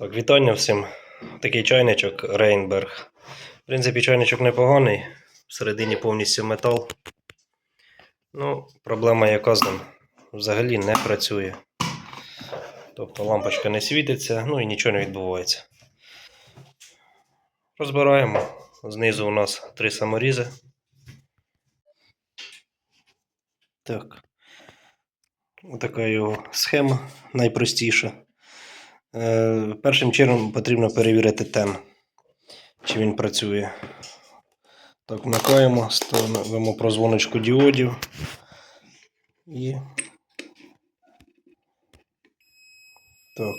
Так, вітання всім. Такий чайничок Рейнберг. В принципі, чайничок непоганий. Всередині повністю метал. Ну, проблема яка з взагалі не працює. Тобто лампочка не світиться, ну і нічого не відбувається. Розбираємо. Знизу у нас три саморізи. Так. Отака його схема найпростіша. Е, Першим чином потрібно перевірити тен, чи він працює. Так, вмикаємо, ставимо прозвоночку діодів і. Так.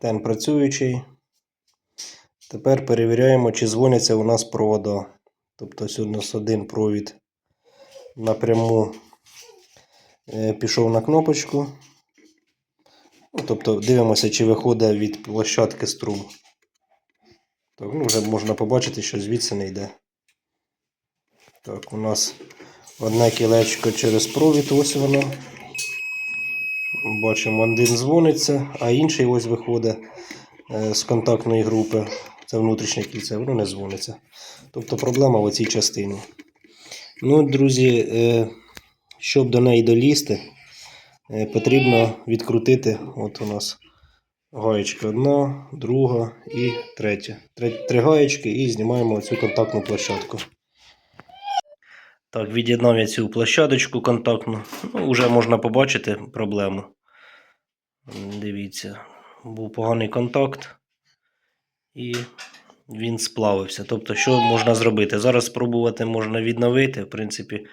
Тен працюючий. Тепер перевіряємо, чи дзвоняться у нас провода. Тобто у нас один провід напряму е, пішов на кнопочку. Ну, тобто дивимося, чи виходить від площадки струм. Так, ну вже можна побачити, що звідси не йде. Так, у нас одне кілечко через провід, ось воно. Бачимо, один дзвониться, а інший ось виходить е, з контактної групи. Це внутрішнє кільце, воно не дзвониться. Тобто проблема в цій частині. Ну, друзі, е, щоб до неї долізти, потрібно відкрутити. От у нас гаєчка одна, друга і третя. Три, три гаєчки і знімаємо цю контактну площадку. Так, від'єднав я цю площадочку контактну. Ну, вже можна побачити проблему. Дивіться, був поганий контакт і він сплавився. Тобто, що можна зробити? Зараз спробувати можна відновити. В принципі,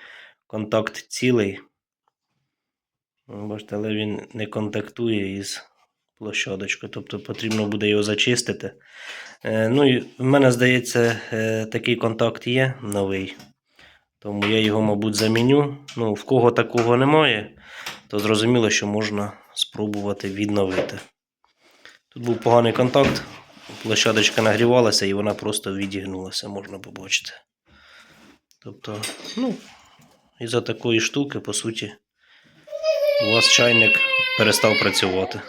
контакт цілий. Бачите, але він не контактує із площадочкою. Тобто потрібно буде його зачистити. Е, ну і в мене здається, е, такий контакт є новий. Тому я його, мабуть, заміню. Ну, в кого такого немає, то зрозуміло, що можна спробувати відновити. Тут був поганий контакт, площадочка нагрівалася і вона просто відігнулася, можна побачити. Тобто, ну, із-за такої штуки, по суті, у вас чайник перестав працювати.